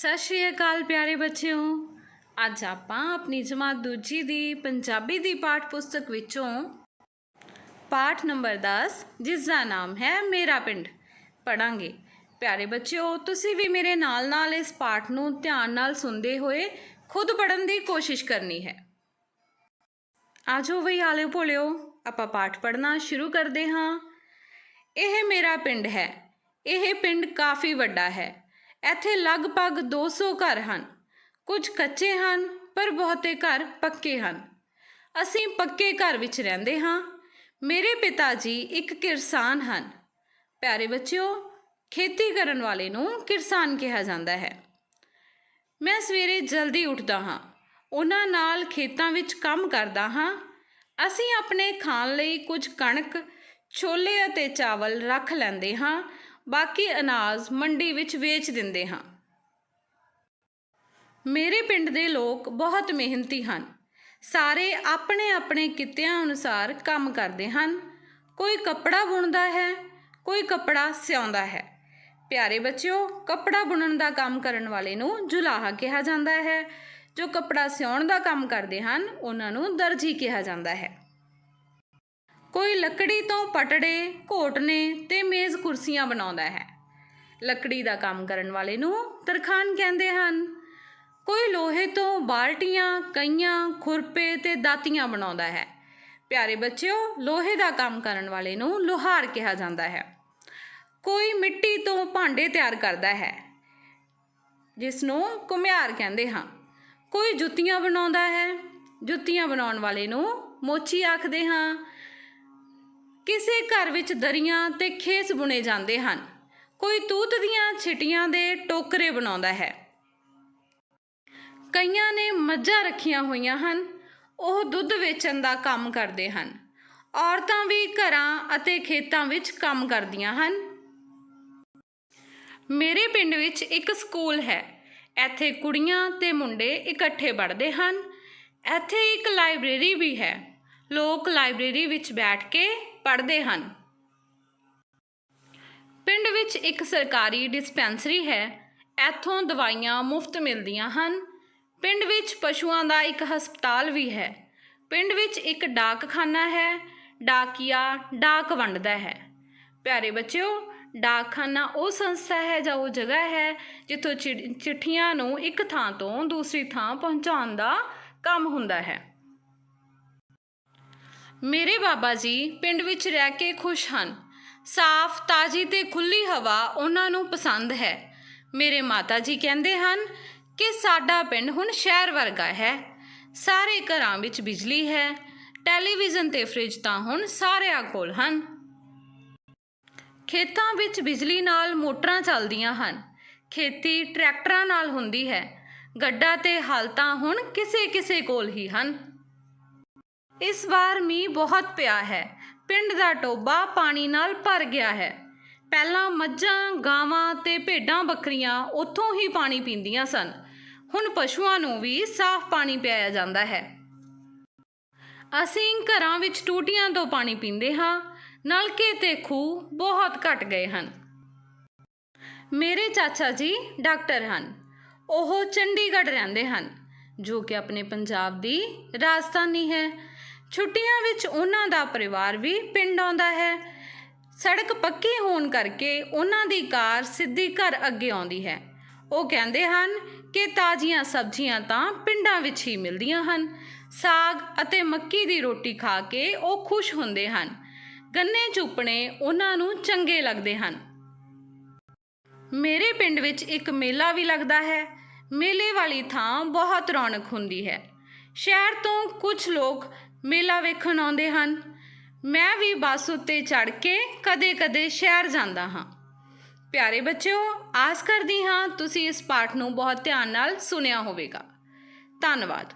ਸਤਿ ਸ਼੍ਰੀ ਅਕਾਲ ਪਿਆਰੇ ਬੱਚਿਓ। ਅੱਜ ਆਪਾਂ ਆਪਣੀ ਜਮਾਤ ਦੂਜੀ ਦੀ ਪੰਜਾਬੀ ਦੀ ਪਾਠ ਪੁਸਤਕ ਵਿੱਚੋਂ ਪਾਠ ਨੰਬਰ 10 ਜਿਸ ਦਾ ਨਾਮ ਹੈ ਮੇਰਾ ਪਿੰਡ ਪੜਾਂਗੇ ਪਿਆਰੇ ਬੱਚਿਓ, ਤੁਸੀਂ ਵੀ ਮੇਰੇ ਨਾਲ-ਨਾਲ ਇਸ ਪਾਠ ਨੂੰ ਧਿਆਨ ਨਾਲ ਸੁਣਦੇ ਹੋਏ ਖੁਦ ਪੜਨ ਦੀ ਕੋਸ਼ਿਸ਼ ਕਰਨੀ ਹੈ। ਆਜੋ ਵੀ ਆਲਿਓ ਭੋਲਿਓ, ਆਪਾਂ ਪਾਠ ਪੜਨਾ ਸ਼ੁਰੂ ਕਰਦੇ ਹਾਂ। ਇਹ ਮੇਰਾ ਪਿੰਡ ਹੈ। ਇਹ ਪਿੰਡ ਕਾਫੀ ਵੱਡਾ ਹੈ। ਇੱਥੇ ਲਗਭਗ 200 ਘਰ ਹਨ। ਕੁਝ ਕੱਚੇ ਹਨ, ਪਰ ਬਹੁਤੇ ਘਰ ਪੱਕੇ ਹਨ। ਅਸੀਂ ਪੱਕੇ ਘਰ ਵਿੱਚ ਰਹਿੰਦੇ ਹਾਂ। ਮੇਰੇ ਪਿਤਾ ਜੀ ਇੱਕ ਕਿਰਸਾਨ ਹਨ। ਪਿਆਰੇ ਬੱਚਿਓ, ਖੇਤੀ ਕਰਨ ਵਾਲੇ ਨੂੰ ਕਿਰਸਾਨ ਕਿਹਾ ਜਾਂਦਾ ਹੈ। ਮੈਂ ਸਵੇਰੇ ਜਲਦੀ ਉੱਠਦਾ ਹਾਂ। ਉਹਨਾਂ ਨਾਲ ਖੇਤਾਂ ਵਿੱਚ ਕੰਮ ਕਰਦਾ ਹਾਂ। ਅਸੀਂ ਆਪਣੇ ਖਾਣ ਲਈ ਕੁਝ ਕਣਕ, ਛੋਲੇ ਅਤੇ ਚਾਵਲ ਰੱਖ ਲੈਂਦੇ ਹਾਂ। ਬਾਕੀ ਅਨਾਜ ਮੰਡੀ ਵਿੱਚ ਵੇਚ ਦਿੰਦੇ ਹਾਂ। ਮੇਰੇ ਪਿੰਡ ਦੇ ਲੋਕ ਬਹੁਤ ਮਿਹਨਤੀ ਹਨ। ਸਾਰੇ ਆਪਣੇ ਆਪਣੇ ਕਿੱਤਿਆਂ ਅਨੁਸਾਰ ਕੰਮ ਕਰਦੇ ਹਨ। ਕੋਈ ਕੱਪੜਾ ਬੁਣਦਾ ਹੈ, ਕੋਈ ਕੱਪੜਾ ਸਿਉਂਦਾ ਹੈ। ਪਿਆਰੇ ਬੱਚਿਓ, ਕੱਪੜਾ ਬੁਣਨ ਦਾ ਕੰਮ ਕਰਨ ਵਾਲੇ ਨੂੰ ਜੁਲਾਹਾ ਕਿਹਾ ਜਾਂਦਾ ਹੈ। ਜੋ ਕੱਪੜਾ ਸਿਉਣ ਦਾ ਕੰਮ ਕਰਦੇ ਹਨ, ਉਹਨਾਂ ਨੂੰ ਦਰਜੀ ਕਿਹਾ ਜਾਂਦਾ ਹੈ। ਕੋਈ ਲੱਕੜੀ ਤੋਂ ਪਟੜੇ ਘੋਟਨੇ ਤੇ ਮੇਜ਼ ਕੁਰਸੀਆਂ ਬਣਾਉਂਦਾ ਹੈ। ਲੱਕੜੀ ਦਾ ਕੰਮ ਕਰਨ ਵਾਲੇ ਨੂੰ ਤਰਖਾਨ ਕਹਿੰਦੇ ਹਨ, ਕੋਈ ਲੋਹੇ ਤੋਂ ਬਾਲਟੀਆਂ, ਕਈਆਂ, ਖੁਰਪੇ ਤੇ ਦਾਤੀਆਂ ਬਣਾਉਂਦਾ ਹੈ। ਪਿਆਰੇ ਬੱਚਿਓ, ਲੋਹੇ ਦਾ ਕੰਮ ਕਰਨ ਵਾਲੇ ਨੂੰ ਲੋਹਾਰ ਕਿਹਾ ਜਾਂਦਾ ਹੈ। ਕੋਈ ਮਿੱਟੀ ਤੋਂ ਭਾਂਡੇ ਤਿਆਰ ਕਰਦਾ ਹੈ ਜਿਸ ਨੂੰ ਕੁਮਿਆਰ ਕਹਿੰਦੇ ਹਾਂ। ਕੋਈ ਜੁੱਤੀਆਂ ਬਣਾਉਂਦਾ ਹੈ, ਜੁੱਤੀਆਂ ਬਣਾਉਣ ਵਾਲੇ ਨੂੰ ਮੋਚੀ ਆਖਦੇ ਹਾਂ। ਕਿਸੇ ਘਰ ਵਿੱਚ ਦਰੀਆਂ ਤੇ ਖੇਸ ਬੁਣੇ ਜਾਂਦੇ ਹਨ। ਕੋਈ ਤੂਤ ਦੀਆਂ ਛਿਟੀਆਂ ਦੇ ਟੋਕਰੇ ਬਣਾਉਂਦਾ ਹੈ। ਕਈਆਂ ਨੇ ਮੱਝਾਂ ਰੱਖੀਆਂ ਹੋਈਆਂ ਹਨ। ਉਹ ਦੁੱਧ ਵੇਚਣ ਦਾ ਕੰਮ ਕਰਦੇ ਹਨ। ਔਰਤਾਂ ਵੀ ਘਰਾਂ ਅਤੇ ਖੇਤਾਂ ਵਿੱਚ ਕੰਮ ਕਰਦੀਆਂ ਹਨ। ਮੇਰੇ ਪਿੰਡ ਵਿੱਚ ਇੱਕ ਸਕੂਲ ਹੈ। ਇੱਥੇ ਕੁੜੀਆਂ ਤੇ ਮੁੰਡੇ ਇਕੱਠੇ ਪੜ੍ਹਦੇ ਹਨ। ਇੱਥੇ ਇੱਕ ਲਾਇਬ੍ਰੇਰੀ ਵੀ ਹੈ। ਲੋਕ ਲਾਇਬ੍ਰੇਰੀ ਵਿੱਚ ਬੈਠ ਕੇ ਪੜ੍ਹਦੇ ਹਨ। ਪਿੰਡ ਵਿੱਚ ਇੱਕ ਸਰਕਾਰੀ ਡਿਸਪੈਂਸਰੀ ਹੈ। ਇੱਥੋਂ ਦਵਾਈਆਂ ਮੁਫਤ ਮਿਲਦੀਆਂ ਹਨ। ਪਿੰਡ ਵਿੱਚ ਪਸ਼ੂਆਂ ਦਾ ਇੱਕ ਹਸਪਤਾਲ ਵੀ ਹੈ। ਪਿੰਡ ਵਿੱਚ ਇੱਕ ਡਾਕਖਾਨਾ ਹੈ। ਡਾਕੀਆ ਡਾਕ ਵੰਡਦਾ ਹੈ। ਪਿਆਰੇ ਬੱਚਿਓ, ਡਾਕਖਾਨਾ ਉਹ ਸੰਸਥਾ ਹੈ ਜਾਂ ਉਹ ਜਗ੍ਹਾ ਹੈ ਜਿੱਥੋਂ ਚਿ- ਚਿੱਠੀਆਂ ਨੂੰ ਇੱਕ ਥਾਂ ਤੋਂ ਦੂਸਰੀ ਥਾਂ ਪਹੁੰਚਾਉਣ ਦਾ ਕੰਮ ਹੁੰਦਾ ਹੈ। ਮੇਰੇ ਬਾਬਾ ਜੀ ਪਿੰਡ ਵਿੱਚ ਰਹਿ ਕੇ ਖੁਸ਼ ਹਨ। ਸਾਫ਼, ਤਾਜ਼ੀ ਤੇ ਖੁੱਲੀ ਹਵਾ ਉਹਨਾਂ ਨੂੰ ਪਸੰਦ ਹੈ। ਮੇਰੇ ਮਾਤਾ ਜੀ ਕਹਿੰਦੇ ਹਨ ਕਿ ਸਾਡਾ ਪਿੰਡ ਹੁਣ ਸ਼ਹਿਰ ਵਰਗਾ ਹੈ। ਸਾਰੇ ਘਰਾਂ ਵਿੱਚ ਬਿਜਲੀ ਹੈ। ਟੈਲੀਵਿਜ਼ਨ ਤੇ ਫ੍ਰਿਜ ਤਾਂ ਹੁਣ ਸਾਰਿਆਂ ਕੋਲ ਹਨ। ਖੇਤਾਂ ਵਿੱਚ ਬਿਜਲੀ ਨਾਲ ਮੋਟਰਾਂ ਚੱਲਦੀਆਂ ਹਨ। ਖੇਤੀ ਟਰੈਕਟਰਾਂ ਨਾਲ ਹੁੰਦੀ ਹੈ। ਗੱਡਾ ਤੇ ਹਲ ਤਾਂ ਹੁਣ ਕਿਸੇ ਕਿਸੇ ਕੋਲ ਹੀ ਹਨ। ਇਸ ਵਾਰ ਮੀਂਹ ਬਹੁਤ ਪਿਆ ਹੈ। ਪਿੰਡ ਦਾ ਟੋਬਾ ਪਾਣੀ ਨਾਲ ਭਰ ਗਿਆ ਹੈ। ਪਹਿਲਾਂ ਮੱਝਾਂ, ਗਾਵਾਂ ਤੇ ਭੇਡਾਂ ਬੱਕਰੀਆਂ ਉੱਥੋਂ ਹੀ ਪਾਣੀ ਪੀਂਦੀਆਂ ਸਨ। ਹੁਣ ਪਸ਼ੂਆਂ ਨੂੰ ਵੀ ਸਾਫ਼ ਪਾਣੀ ਪਿਆਇਆ ਜਾਂਦਾ ਹੈ। ਅਸੀਂ ਘਰਾਂ ਵਿੱਚ ਟੂਟੀਆਂ ਤੋਂ ਪਾਣੀ ਪੀਂਦੇ ਹਾਂ। ਨਲਕੇ ਤੇ ਖੂਹ ਬਹੁਤ ਘਟ ਗਏ ਹਨ। ਮੇਰੇ ਚਾਚਾ ਜੀ ਡਾਕਟਰ ਹਨ। ਉਹ ਚੰਡੀਗੜ੍ਹ ਰਹਿੰਦੇ ਹਨ, ਜੋ ਕਿ ਆਪਣੇ ਪੰਜਾਬ ਦੀ ਰਾਜਧਾਨੀ ਹੈ। ਛੁੱਟੀਆਂ ਵਿੱਚ ਉਹਨਾਂ ਦਾ ਪਰਿਵਾਰ ਵੀ ਪਿੰਡ ਆਉਂਦਾ ਹੈ। ਸੜਕ ਪੱਕੀ ਹੋਣ ਕਰਕੇ ਉਹਨਾਂ ਦੀ ਕਾਰ ਸਿੱਧੀ ਘਰ ਅੱਗੇ ਆਉਂਦੀ ਹੈ। ਉਹ ਕਹਿੰਦੇ ਹਨ ਕਿ ਤਾਜ਼ੀਆਂ ਸਬਜ਼ੀਆਂ ਤਾਂ ਪਿੰਡਾਂ ਵਿੱਚ ਹੀ ਮਿਲਦੀਆਂ ਹਨ। ਸਾਗ ਅਤੇ ਮੱਕੀ ਦੀ ਰੋਟੀ ਖਾ ਕੇ ਉਹ ਖੁਸ਼ ਹੁੰਦੇ ਹਨ। ਗੰਨੇ ਚੁੱਪਣੇ ਉਹਨਾਂ ਨੂੰ ਚੰਗੇ ਲੱਗਦੇ ਹਨ। ਮੇਰੇ ਪਿੰਡ ਵਿੱਚ ਇੱਕ ਮੇਲਾ ਵੀ ਲੱਗਦਾ ਹੈ। ਮੇਲੇ ਵਾਲੀ ਥਾਂ ਬਹੁਤ ਰੌਣਕ ਹੁੰਦੀ ਹੈ। ਸ਼ਹਿਰ ਤੋਂ ਕੁਝ ਲੋਕ ਮੇਲਾ ਵੇਖਣ ਆਉਂਦੇ ਹਨ। ਮੈਂ ਵੀ ਬੱਸ ਉੱਤੇ ਚੜ੍ਹ ਕੇ ਕਦੇ-ਕਦੇ ਸ਼ਹਿਰ ਜਾਂਦਾ ਹਾਂ। ਪਿਆਰੇ ਬੱਚਿਓ, ਆਸ ਕਰਦੀ ਹਾਂ ਤੁਸੀਂ ਇਸ ਪਾਠ ਨੂੰ ਬਹੁਤ ਧਿਆਨ ਨਾਲ ਸੁਣਿਆ ਹੋਵੇਗਾ। ਧੰਨਵਾਦ।